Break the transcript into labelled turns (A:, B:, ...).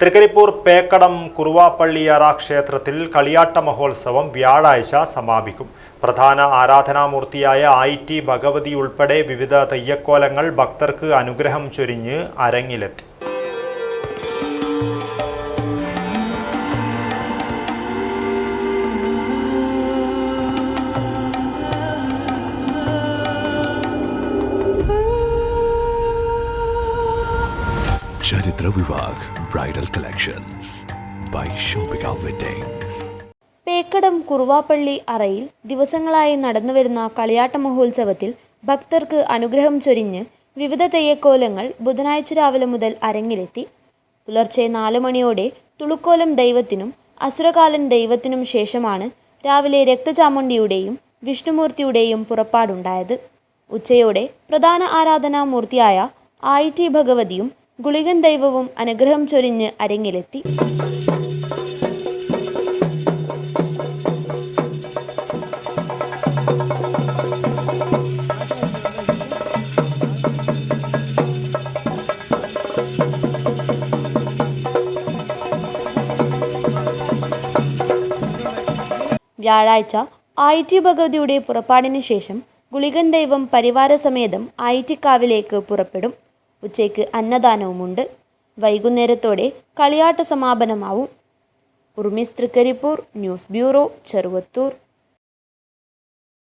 A: തൃക്കരിപ്പൂർ പേക്കടം കുറുവാപ്പള്ളിയറ ക്ഷേത്രത്തിൽ കളിയാട്ട മഹോത്സവം വ്യാഴാഴ്ച സമാപിക്കും. പ്രധാന ആരാധനാമൂർത്തിയായ ഐ ടി ഭഗവതി ഉൾപ്പെടെ വിവിധ തെയ്യക്കോലങ്ങൾ ഭക്തർക്ക് അനുഗ്രഹം ചൊരിഞ്ഞ് അരങ്ങിലെത്തി.
B: Charithra Vivah bridal collections by weddings
C: Pekkadam Kuruvappally അറയിൽ ദിവസങ്ങളായി നടന്നുവരുന്ന കളിയാട്ട മഹോത്സവത്തിൽ ഭക്തർക്ക് അനുഗ്രഹം ചൊരിഞ്ഞ് വിവിധ തെയ്യക്കോലങ്ങൾ ബുധനാഴ്ച രാവിലെ മുതൽ അരങ്ങിലെത്തി. പുലർച്ചെ നാല് മണിയോടെ തുളുക്കോലം ദൈവത്തിനും അസുരകാലൻ ദൈവത്തിനും ശേഷമാണ് രാവിലെ രക്തചാമുണ്ടിയുടെയും വിഷ്ണുമൂർത്തിയുടെയും പുറപ്പാടുണ്ടായത്. ഉച്ചയോടെ പ്രധാന ആരാധനാമൂർത്തിയായ ആയിറ്റി ഭഗവതിയും ഗുളികൻ ദൈവവും അനുഗ്രഹം ചൊരിഞ്ഞ് അരങ്ങിലെത്തി. വ്യാഴാഴ്ച ഐ ടി ഭഗവതിയുടെ പുറപ്പാടിന് ശേഷം ഗുളികൻ ദൈവം പരിവാരസമേതം ഐ ടി കാവിലേക്ക് പുറപ്പെടും. ഉച്ചയ്ക്ക് അന്നദാനവുമുണ്ട്. വൈകുന്നേരത്തോടെ കളിയാട്ട സമാപനമാവും. ഉർമിസ് തൃക്കരിപ്പൂർ ന്യൂസ് ബ്യൂറോ ചെറുവത്തൂർ.